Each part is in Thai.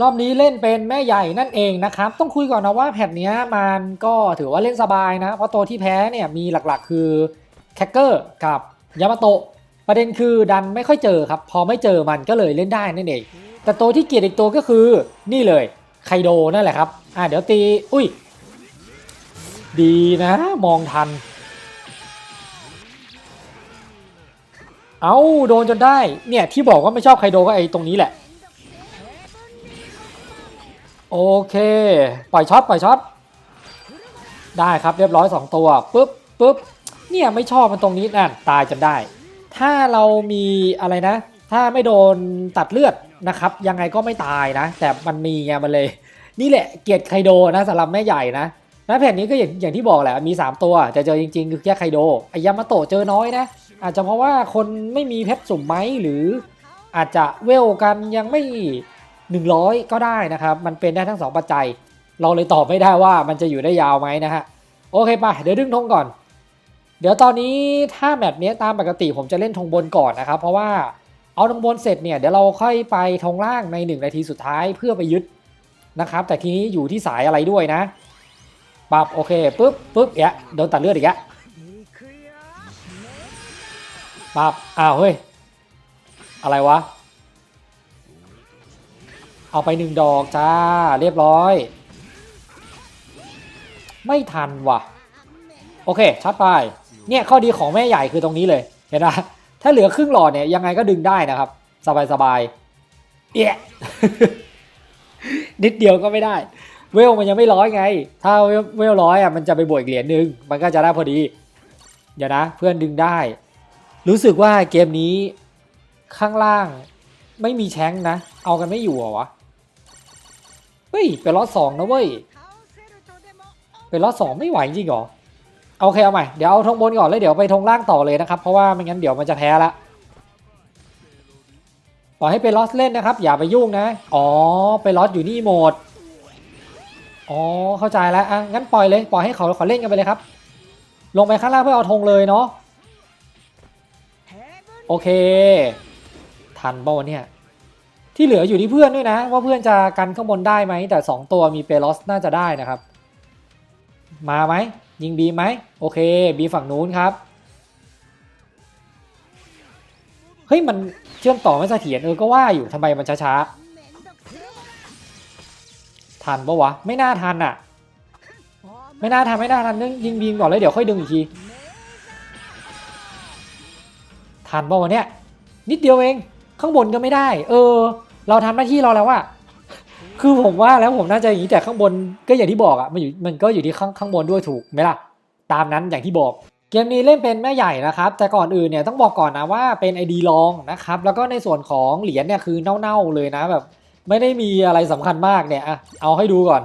รอบนี้เล่นเป็นแม่ใหญ่นั่นเองนะครับ ต้องคุยก่อนนะว่าแพทเนี้ยมันก็ถือว่าเล่นสบายนะ เพราะตัวที่แพ้เนี่ยมีหลักๆ คือแคคเกอร์กับยามาโตะประเด็นคือดันไม่ค่อยเจอครับ พอไม่เจอมันก็เลยเล่นได้นั่นเอง แต่ตัวที่เกลียดอีกตัวก็คือนี่เลยไคโดนั่นแหละครับอะเดี๋ยวตี อุ้ย ดีนะ มองทัน เอาโดนจนได้เนี่ยที่บอกว่าไม่ชอบไคโดก็ไอ้ตรงนี้แหละ โอเค ปล่อยช็อตปล่อยช็อตได้ครับเรียบร้อย 2 ตัวปุ๊บปุ๊บเนี่ยไม่ชอบมันตรงนี้นั่นตายจนได้ ถ้าเรามีอะไรนะ ถ้าไม่โดนตัดเลือดนะครับ ยังไงก็ไม่ตายนะ แต่มันมีไงมันเลย นี่แหละเกียรติไคโดนะสำหรับแม่ใหญ่นะนะแผ่นนี้ก็อย่างอย่างที่บอกแหละมี 3 ตัวจะเจอจริงๆ คือแค่ไคโดไอยามาโตะเจอน้อยนะ อาจจะเพราะว่าคนไม่มีเพชรสุ่มไหมหรือ อาจจะเวลกันยังไม่ 100 ก็ได้นะครับ มันเป็นได้ทั้ง 2 ปัจจัย เราเลยตอบไม่ได้ว่ามันจะอยู่ได้ยาวไหมนะฮะ โอเคไปเดี๋ยวดึงธงก่อน เดี๋ยวตอนนี้ถ้าแมตช์นี้ตามปกติผมจะเล่นธงบนก่อนนะครับ เพราะว่าเอาธงบนเสร็จเนี่ยเดี๋ยวเราค่อยไปธงล่างใน 1 นาทีสุดท้ายเพื่อไปยึดนะครับ แต่ทีนี้อยู่ที่สายอะไรด้วยนะปับโอเคปุ๊บปุ๊บแยะโดนตัดเลือดอีกแยะปับอ้าวเฮ้ยอะไรวะ เอาไปหนึ่งดอกจ้าเรียบร้อย ไม่ทันว่ะ โอเคชัดไป เนี่ยข้อดีของแม่ใหญ่คือตรงนี้เลย เห็นไหมถ้าเหลือครึ่งหลอดเนี่ยยังไงก็ดึงได้นะครับ สบายสบายๆเอะนิดเดียวก็ไม่ได้ เวลมันยังไม่ร้อยไง ถ้าเวลร้อยอะมันจะไปบวกอีกเหรียญหนึ่งมันก็จะได้พอดี เดี๋ยวนะ เพื่อนดึงได้ รู้สึกว่าเกมนี้ข้างล่างไม่มีแชงนะ เอากันไม่อยู่เหรอวะ เฮ้ยเป็นล็อตสองนะเว้ยเป็นล็อตสองไม่ไหวจริงเหรอโอเคเอาใหม่เดี๋ยวเอาธงบนก่อนแล้วเดี๋ยวไปธงล่างต่อเลยนะครับเพราะว่าไม่งั้นเดี๋ยวมันจะแพ้ละปล่อยให้เป็นล็อตเล่นนะครับ อย่าไปยุ่งนะ อ๋อเป็นล็อตอยู่นี่โหมดอ๋อเข้าใจแล้วอะงั้นปล่อยเลยปล่อยให้เขาเขาเล่นกันไปเลยครับ ลงไปข้างล่างเพื่อเอาธงเลยเนาะโอเค ทันป่าวเนี่ย ที่เหลืออยู่ที่เพื่อนด้วยนะ ว่าเพื่อนจะกันข้างบนได้ไหม แต่ 2 ตัวมีเปโลสน่าจะได้นะครับ มาไหม ยิงบีไหมโอเคบีฝั่งนู้นครับ เฮ้ย มันเชื่อมต่อไม่เสถียรเออก็ว่าอยู่ทำไมมันช้าๆ ทันปะวะ ไม่น่าทันอะ ไม่น่าทันไม่น่าทันนึงยิงบีมก่อนแล้วเดี๋ยวค่อยดึงอีกทีทันปะวะเนี่ยนิดเดียวเองข้างบนก็ไม่ได้ เออ เราทำหน้าที่เราแล้วอะคือผมว่าแล้วผมน่าจะอย่างนี้แต่ข้างบนก็อย่างที่บอกอะมันอยู่มันก็อยู่ที่ข้างข้างบนด้วยถูกไหมล่ะ ตามนั้นอย่างที่บอก เกมนี้เล่นเป็นแม่ใหญ่นะครับ แต่ก่อนอื่นเนี่ยต้องบอกก่อนนะว่าเป็น ID ลองนะครับ แล้วก็ในส่วนของเหรียญเนี่ยคือเน่าๆเลยนะแบบ ไม่ได้มีอะไรสำคัญมากเนี่ยอะเอาให้ดูก่อน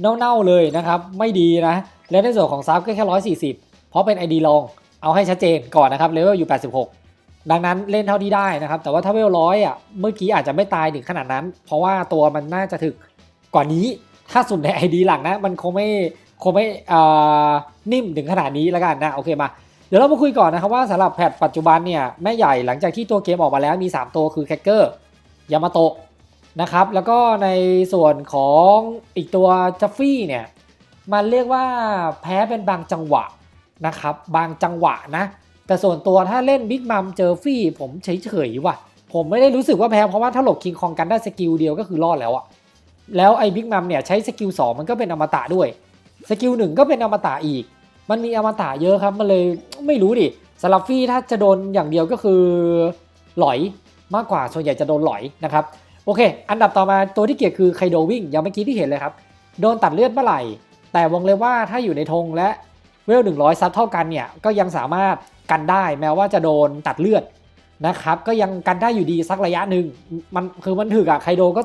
เน่าๆเลยนะครับ ไม่ดีนะ และในส่วนของซับก็แค่ร้อยสี่สิบเพราะเป็น ID ลองเอาให้ชัดเจนก่อนนะครับเลเวลอยู่ 86 ดังนั้นเล่นเท่าที่ได้นะครับ แต่ว่าถ้าเวลร้อยอะเมื่อกี้อาจจะไม่ตายถึงขนาดนั้น เพราะว่าตัวมันน่าจะถึกกว่านี้ถ้าสุดใน ID หลังนะ มันคงไม่คงไม่อ่านิ่มถึงขนาดนี้แล้วกันนะโอเคมา เดี๋ยวเรามาคุยก่อนนะครับว่าสำหรับแพทปัจจุบันเนี่ยแม่ใหญ่หลังจากที่ตัวเกมออกมาแล้วมี 3 ตัวคือแคคเกอร์ยามาโตะนะครับแล้วก็ในส่วนของอีกตัวจัฟฟี่เนี่ยมันเรียกว่าแพ้เป็นบางจังหวะนะครับบางจังหวะนะ แต่ส่วนตัวถ้าเล่นบิ๊กมัมเจอฟี่ผมเฉยๆว่ะ ผมไม่ได้รู้สึกว่าแพ้เพราะว่าถ้าหลบคิงคองกันได้สกิลเดียวก็คือรอดแล้วอะแล้วไอ้บิ๊กมัมเนี่ยใช้สกิล2มันก็เป็นอมตะด้วย สกิลหนึ่งก็เป็นอมตะอีก มันมีอมตะเยอะครับ มันเลยไม่รู้ดิสลับฟี่ถ้าจะโดนอย่างเดียวก็คือหลอยมากกว่าส่วนใหญ่จะโดนหลอยนะครับ โอเค อันดับต่อมาตัวที่เกียรคือไคโดวิ่งอย่างเมื่อกี้ที่เห็นเลยครับ โดนตัดเลือดเมื่อไหร่ แต่วงเลยว่าถ้าอยู่ในธงและเวล100ซับเท่ากันเนี่ยก็ยังสามารถ กันได้แม้ว่าจะโดนตัดเลือดนะครับ ก็ยังกันได้อยู่ดีสักระยะหนึ่งมันคือมันถึกอะไคโดก็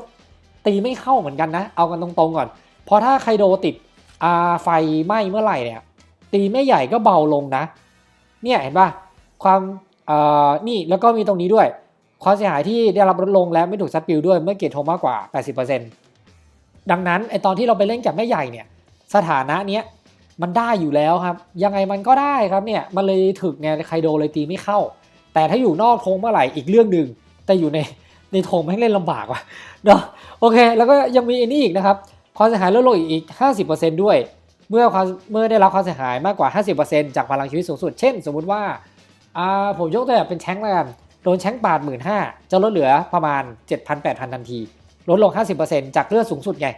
ตีไม่เข้าเหมือนกันนะ เอากันตรงๆก่อน เพราะถ้าไคโดติดอาไฟไหม้เมื่อไหร่เนี่ย ตีไม่ใหญ่ก็เบาลงนะ เนี่ยเห็นปะความเออนี่แล้วก็มีตรงนี้ด้วย ความเสียหายที่ได้รับลดลงและไม่ถูกซัดปิวด้วยเมื่อเกตโทมากกว่า 80%ดังนั้นไอตอนที่เราไปเล่นกับแม่ใหญ่เนี่ย สถานะเนี้ย มันได้อยู่แล้วครับ ยังไงมันก็ได้ครับเนี่ยมันเลยถึกไงไคโดเลยตีไม่เข้า แต่ถ้าอยู่นอกธงเมื่อไหร่อีกเรื่องหนึ่งแต่อยู่ในในธงแม่เล่นลำบากว่ะเนาะโอเค แล้วก็ยังมีอันนี้อีกนะครับความเสียหายลดลงอีกอีก 50%ด้วย เมื่อความเมื่อได้รับความเสียหายมากกว่า 50%จากพลังชีวิตสูงสุด เช่น สมมุติว่าอ่าผมยกตัวอย่างเป็นแชงค์แล้วกันโดนแชงค์ปาด1 5ื่นห้าจะลดเหลือประมาณ 7,000-8,000 ทันที ลดลง 50%จากเลือดสูงสุดไง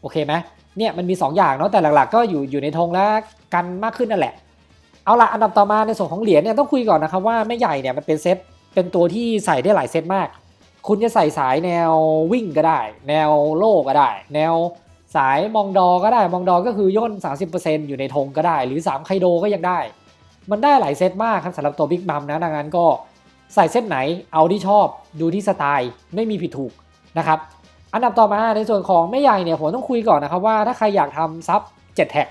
โอเคไหม เนี่ยมันมี 2 อย่างเนาะแต่หลักๆ ก็อยู่อยู่ในธงแล้วกันมากขึ้นนั่นแหละ เอาละอันดับต่อมาในส่วนของเหรียญเนี่ยต้องคุยก่อนนะครับว่าแม่ใหญ่เนี่ยมันเป็นเซตเป็นตัวที่ใส่ได้หลายเซตมาก คุณจะใส่สายแนววิ่งก็ได้ แนวโล่ก็ได้ แนวสายมองดอก็ได้มองดอก็คือย่น 30%อยู่ในธงก็ได้ หรือ 3 ไคโดก็ยังได้ มันได้หลายเซตมากครับสำหรับตัวบิ๊กบัมนะดังนั้นก็ใส่เซตไหนเอาที่ชอบดูที่สไตล์ไม่มีผิดถูกนะครับ อันดับต่อมาในส่วนของแม่ใหญ่เนี่ยผมต้องคุยก่อนนะครับว่าถ้าใครอยากทำซับ7แท็ก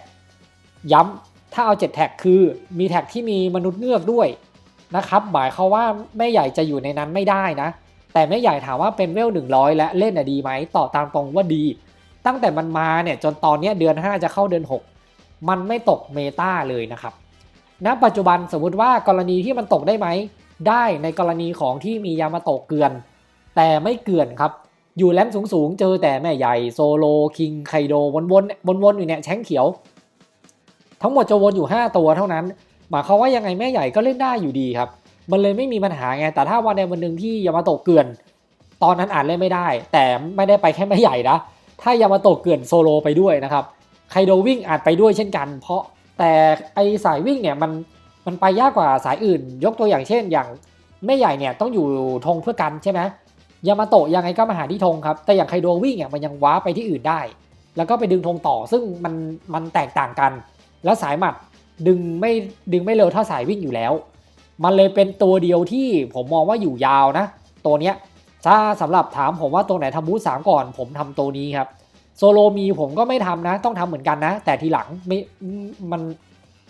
ย้ำถ้าเอา 7 แท็กคือมีแท็กที่มีมนุษย์เงือกด้วยนะครับหมายควาว่าแม่ใหญ่จะอยู่ในนั้นไม่ได้นะ แต่แม่ใหญ่ถามว่าเป็นเวล 100 และเล่นอะดีไหมตอบตามตรงว่าดี ตั้งแต่มันมาเนี่ยจนตอนนี้เดือน 5 จะเข้าเดือน 6 มันไม่ตกเมตาเลยนะครับณปัจจุบันสมมุติว่ากรณีที่มันตกได้ไหมได้ในกรณีของที่มียามาโตะเกือน แต่ไม่เกือนครับ อยู่แลมสูงๆ เจอแต่แม่ใหญ่โซโลคิงไคโดวนๆวนๆอยู่เนี่ยแช้งเขียว ทั้งหมดจะวนอยู่ 5 ตัวเท่านั้น หมายความว่ายังไงแม่ใหญ่ก็เล่นได้อยู่ดีครับ มันเลยไม่มีปัญหาไง แต่ถ้าวันใดวันหนึ่งที่ยามาโตะเกลือน ตอนนั้นอาจเล่นไม่ได้ แต่ไม่ได้ไปแค่แม่ใหญ่นะ ถ้ายามาโตะเกลือนโซโลไปด้วยนะครับไคโดวิ่งอาจไปด้วยเช่นกัน เพราะแต่ไอสายวิ่งเนี่ยมันมันไปยากกว่าสายอื่น ยกตัวอย่างเช่น อย่างแม่ใหญ่เนี่ยต้องอยู่ธงเพื่อกันใช่ไหม ยามาโตะยังไงก็มาหาที่ธงครับ แต่อย่างไคโดวิ่งเนี่ยมันยังว้าไปที่อื่นได้ แล้วก็ไปดึงธงต่อซึ่งมันมันแตกต่างกัน แล้วสายหมัดดึงไม่ดึงไม่เร็วเท่าสายวิ่งอยู่แล้ว มันเลยเป็นตัวเดียวที่ผมมองว่าอยู่ยาวนะ ตัวเนี้ยถ้าสำหรับถามผมว่าตัวไหนทำบูธสามก่อน ผมทำตัวนี้ครับโซโลมีผมก็ไม่ทำนะ ต้องทำเหมือนกันนะ แต่ทีหลังไม่มัน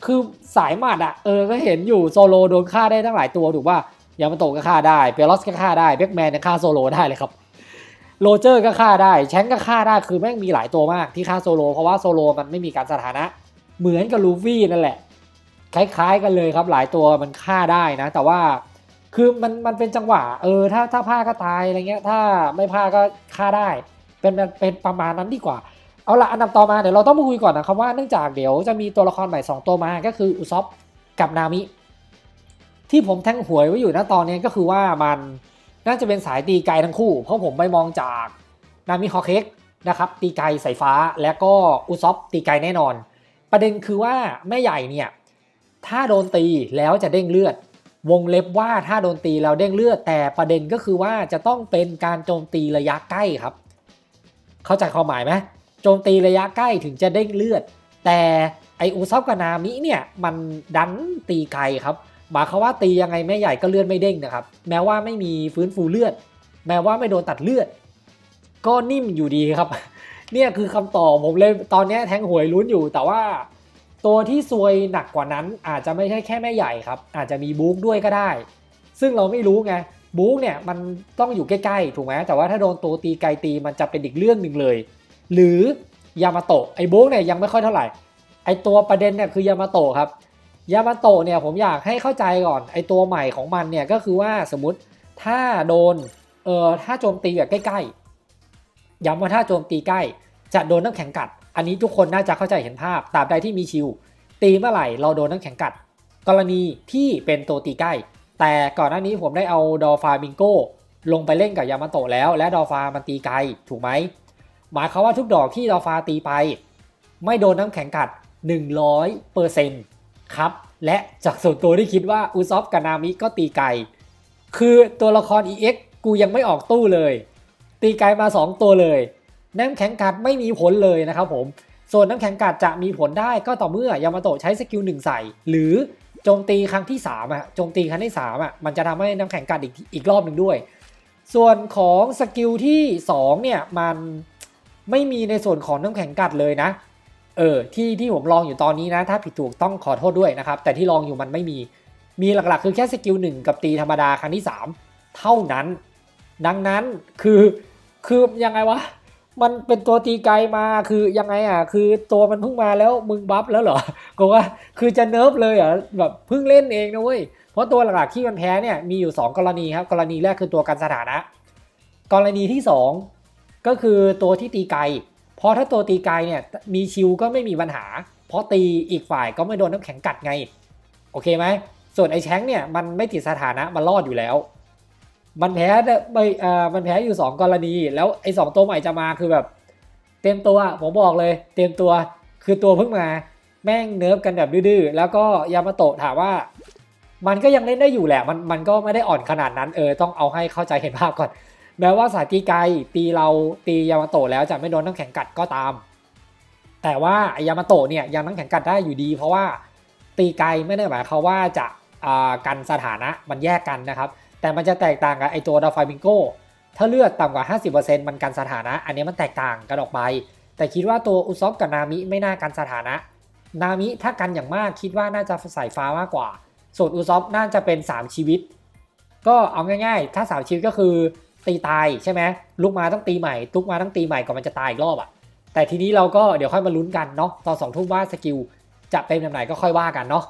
คือสายหมัดอะเออก็เห็นอยู่โซโลโดนฆ่าได้ทั้งหลายตัวถูกป่ะ ยามาโตก็ฆ่าได้เปโลสก็ฆ่าได้เบคแมนก็ฆ่าโซโลได้เลยครับโรเจอร์ก็ฆ่าได้แชงก็ฆ่าได้คือแม่งมีหลายตัวมากที่ฆ่าโซโลเพราะว่าโซโลมันไม่มีการสถานะ เหมือนกับลูฟี่นั่นแหละ คล้ายๆกันเลยครับ หลายตัวมันฆ่าได้นะ แต่ว่าคือมันมันเป็นจังหวะเออถ้าถ้าพลาก็ตายอะไรเงี้ย ถ้าไม่พลาก็ฆ่าได้ เป็นเป็นประมาณนั้นดีกว่า เอาละอันดับต่อมาเดี๋ยวเราต้องมาคุยก่อนนะครับว่าเนื่องจากเดี๋ยวจะมีตัวละครใหม่ 2 ตัวมาก็คืออุซอฟกับนามิ ที่ผมแทงหวยไว้อยู่นะตอนนี้ก็คือว่ามันน่าจะเป็นสายตีไกลทั้งคู่ เพราะผมไปมองจากนามิฮอเคกนะครับตีไกลสายฟ้าแล้วก็อุซอฟตีไกลแน่นอน ประเด็นคือว่าแม่ใหญ่เนี่ยถ้าโดนตีแล้วจะเด้งเลือด วงเล็บว่าถ้าโดนตีแล้วเด้งเลือด แต่ประเด็นก็คือว่าจะต้องเป็นการโจมตีระยะใกล้ครับ เข้าใจความหมายไหมโจมตีระยะใกล้ถึงจะเด้งเลือด แต่ไออุซบกับนามิเนี่ยมันดันตีไกลครับ หมายความว่าตียังไงแม่ใหญ่ก็เลือดไม่เด้งนะครับ แม้ว่าไม่มีฟื้นฟูเลือด แม้ว่าไม่โดนตัดเลือด ก็นิ่มอยู่ดีครับ เนี่ยคือคำตอบผมเลยตอนนี้แทงหวยลุ้นอยู่ แต่ว่าตัวที่ซวยหนักกว่านั้นอาจจะไม่ใช่แค่แม่ใหญ่ครับ อาจจะมีบุ๊กด้วยก็ได้ ซึ่งเราไม่รู้ไงบุ๊กเนี่ยมันต้องอยู่ใกล้ๆถูกไหมแต่ว่าถ้าโดนตัวตีไกลตีมันจะเป็นอีกเรื่องหนึ่งเลย หรือยามาโตะไอ้บุ๊กเนี่ยยังไม่ค่อยเท่าไหร่ไอ้ตัวประเด็นเนี่ยคือยามาโตะครับ ยามาโตะเนี่ยผมอยากให้เข้าใจก่อนไอตัวใหม่ของมันเนี่ยก็คือว่าสมมติถ้าโดนเออถ้าโจมตีแบบใกล้ๆย้ำว่าถ้าโจมตีใกล้ จะโดนน้ำแข็งกัด อันนี้ทุกคนน่าจะเข้าใจเห็นภาพตราบใดที่มีชิลตีเมื่อไหร่เราโดนน้ำแข็งกัด กรณีที่เป็นตัวตีใกล้ แต่ก่อนหน้านี้ผมได้เอาดอฟาบิงโกลงไปเล่นกับยามาโตะแล้ว และดอฟามันตีไกลถูกไหมหมายความว่าทุกดอกที่ดอฟาตีไป ไม่โดนน้ำแข็งกัด 100% ครับ และจากส่วนตัวที่คิดว่าอุซอฟกับนามิก็ตีไกล คือตัวละคร EX กูยังไม่ออกตู้เลย ตีไกลมา 2 ตัวเลย น้ำแข็งกัดไม่มีผลเลยนะครับผม ส่วนน้ำแข็งกัดจะมีผลได้ก็ต่อเมื่อยามาโตะใช้สกิลหนึ่งใส่ หรือโจมตีครั้งที่3อะโจมตีครั้งที่3อะมันจะทำให้น้ำแข็งกัดอีกอีกรอบหนึ่งด้วย ส่วนของสกิลที่2เนี่ยมันไม่มีในส่วนของน้ำแข็งกัดเลยนะ เออที่ที่ผมลองอยู่ตอนนี้นะ ถ้าผิดถูกต้องขอโทษด้วยนะครับ แต่ที่ลองอยู่มันไม่มี มีหลักๆ คือแค่สกิลหนึ่งกับตีธรรมดาครั้งที่ 3 เท่านั้น ดังนั้นคือคือยังไงวะ มันเป็นตัวตีไกลมาคือยังไงอะ คือตัวมันเพิ่งมาแล้วมึงบัฟแล้วเหรอก็ว่าคือจะเนิร์ฟเลยอะแบบเพิ่งเล่นเองนะเว้ยเพราะตัวหลักๆที่มันแพ้เนี่ยมีอยู่ 2 กรณีครับ กรณีแรกคือตัวกันสถานะ กรณีที่ 2 ก็คือตัวที่ตีไกล พราะถ้าตัวตีไกลเนี่ยมีชิวก็ไม่มีปัญหา เพราะตีอีกฝ่ายก็ไม่โดนน้ำแข็งกัดไง โอเคไหม ส่วนไอ้แชงเนี่ยมันไม่ติดสถานะมันรอดอยู่แล้ว มันแพ้ไม่เอ่อมันแพ้อยู่ 2 กรณี แล้วไอ้สองตัวใหม่จะมาคือแบบ เต็มตัวผมบอกเลย เต็มตัวคือตัวเพิ่งมาแม่งเนิร์ฟกันแบบดื้อแล้วก็ยามาโตะถามว่า มันก็ยังเล่นได้อยู่แหละ มันมันก็ไม่ได้อ่อนขนาดนั้นเออต้องเอาให้เข้าใจเห็นภาพก่อน แม้ว่าสายตีไกตีเราตียามาโตะแล้วจะไม่โดนน้ำแข็งกัดก็ตาม แต่ว่าไอ้ยามาโตะเนี่ยยังน้ำแข็งกัดได้อยู่ดี เพราะว่าตีไกไม่ได้หมายความว่าจะอ่ากันสถานะมันแยกกันนะครับ แต่มันจะแตกต่างกับไอตัวดาฟามิงโกถ้าเลือดต่ำกว่า 50%มันกันสถานะ อันนี้มันแตกต่างกันออกไป แต่คิดว่าตัวอุซอฟกับนามิไม่น่ากันสถานะ นามิถ้ากันอย่างมากคิดว่าน่าจะสายฟ้ามากกว่า ส่วนอุซอฟน่าจะเป็น 3 ชีวิต ก็เอาง่าย ๆ ถ้า 3 ชีวิตก็คือ ตีตายใช่ไหมลุกมาต้องตีใหม่ลุกมาต้องตีใหม่ก่อนมันจะตายอีกรอบอะ่ะแต่ทีนี้เราก็เดี๋ยวค่อยมาลุ้นกันเนาะตอนสองทุ่มว่าสกิลจะเป็นแบบไหนก็ค่อยว่ากันเนาะ